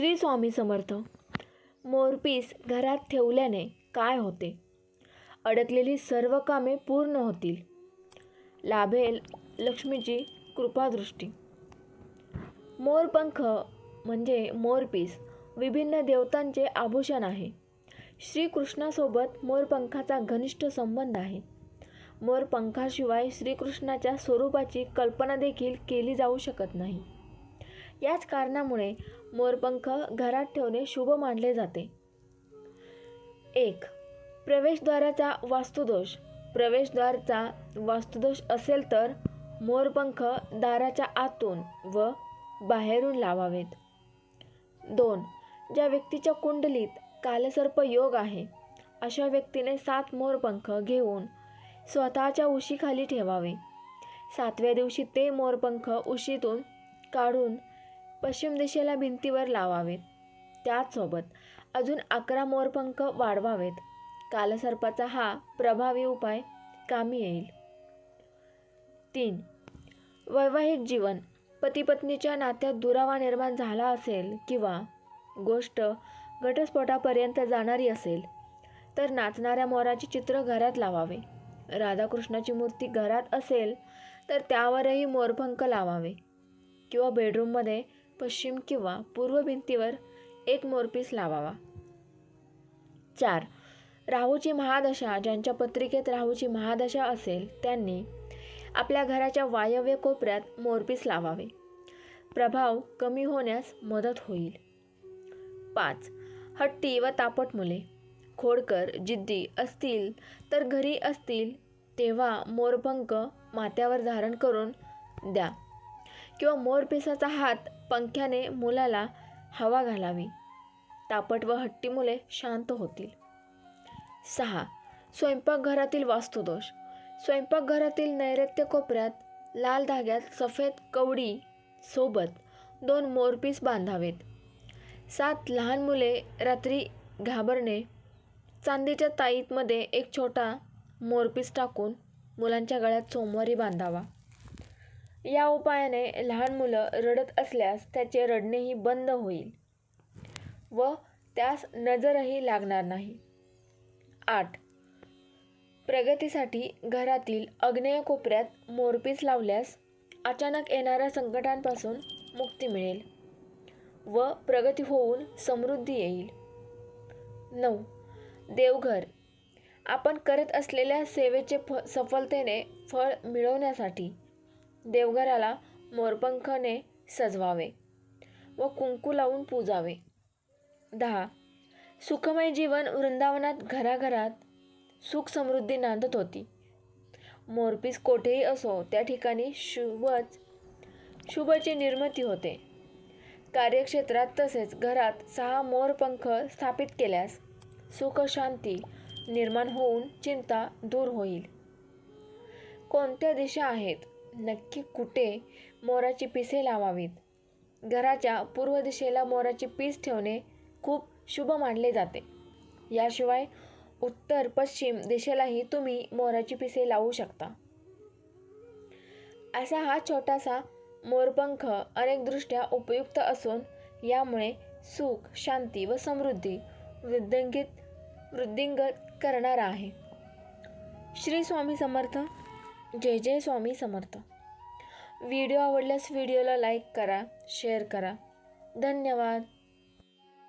श्री स्वामी समर्थ. मोरपीस घरात ठेवल्याने काय होते? अडकलेली सर्व कामे पूर्ण होतील. लाभेल लक्ष्मीची कृपादृष्टी. मोरपंख म्हणजे मोरपीस विभिन्न देवतांचे आभूषण आहे. श्रीकृष्णासोबत मोरपंखाचा घनिष्ठ संबंध आहे. मोरपंखाशिवाय श्रीकृष्णाच्या स्वरूपाची कल्पना देखील केली जाऊ शकत नाही. याच कारणामुळे मोरपंख घरात ठेवणे शुभ मानले जाते. एक प्रवेशद्वाराचा वास्तुदोष. प्रवेशद्वारचा वास्तुदोष असेल तर मोरपंख दाराच्या आतून व बाहेरून लावावेत. दोन ज्या व्यक्तीच्या कुंडलीत कालसर्प योग आहे अशा व्यक्तीने सात मोरपंख घेऊन स्वतःच्या उशीखाली ठेवावे. सातव्या दिवशी ते मोरपंख उशीतून काढून पश्चिम दिशेला भिंतीवर लावावेत. त्याचसोबत अजून अकरा मोरपंख वाढवावेत. कालसर्पाचा हा प्रभावी उपाय कामी येईल. तीन. वैवाहिक जीवन. पतीपत्नीच्या नात्यात दुरावा निर्माण झाला असेल किंवा गोष्ट घटस्फोटापर्यंत जाणारी असेल तर नाचणाऱ्या मोराचे चित्र घरात लावावे. राधाकृष्णाची मूर्ती घरात असेल तर त्यावरही मोरपंख लावावे किंवा बेडरूममध्ये पश्चिम किंवा पूर्व भिंतीवर एक मोरपीस लावावा. चार. राहूची महादशा ज्यांच्या पत्रिकेत राहूची महादशा असेल त्यांनी आपल्या घराच्या वायव्य कोपऱ्यात मोरपीस लावावे. प्रभाव कमी होण्यास मदत होईल. पाच. हट्टी व तापट मुले खोडकर जिद्दी असतील तर घरी असतील तेव्हा मोरपंख माथ्यावर धारण करून द्या. किंवा मोरपिसाचा हात पंख्याने मुलाला हवा घालावी. तापट व हट्टी मुले शांत होतील. सहा. स्वयंपाकघरातील वास्तुदोष. स्वयंपाकघरातील नैऋत्य कोपऱ्यात लाल धाग्यात सफेद कवडी सोबत दोन मोरपीस बांधावेत. सात. लहान मुले रात्री घाबरणे. चांदीच्या ताईतमध्ये एक छोटा मोरपीस टाकून मुलांच्या गळ्यात सोमवारी बांधावा. या उपायाने लहान मुलं रडत असल्यास त्याचे रडणेही बंद होईल. व त्यास नजरही लागणार नाही. आठ. प्रगतीसाठी घरातील अग्नेय कोपऱ्यात मोरपीस लावल्यास अचानक येणाऱ्या संकटांपासून मुक्ती मिळेल व प्रगती होऊन समृद्धी येईल. नऊ. देवघर. आपण करत असलेल्या सेवेचे फ सफलतेने फळ मिळवण्यासाठी देवघराला मोरपंखने सजवावे व कुंकू लावून पूजावे. दहा. सुखमय जीवन वृंदावनात घराघरात सुख समृद्धी नांदत होती. मोरपीस कोठेही असो त्या ठिकाणी शुभच शुभची निर्मिती होते. कार्यक्षेत्रात तसेच घरात सहा मोरपंख स्थापित केल्यास सुख शांती निर्माण होऊन चिंता दूर होईल. कोणत्या दिशा आहेत? नक्की कुठे मोराची पिसे लावावीत? घराच्या पूर्व दिशेला मोराची पीस ठेवणे खूप शुभ मानले जाते. याशिवाय उत्तर पश्चिम दिशेलाही तुम्ही मोराची पिसे लावू शकता. असा हा छोटासा मोरपंख अनेकदृष्ट्या उपयुक्त असून यामुळे सुख शांती व समृद्धी वृद्धिंगित वृद्धिंगत करणारा आहे. श्री स्वामी समर्थ. जय जय स्वामी समर्थ. व्हिडिओ आवडल्यास व्हिडिओला लाईक करा शेअर करा. धन्यवाद.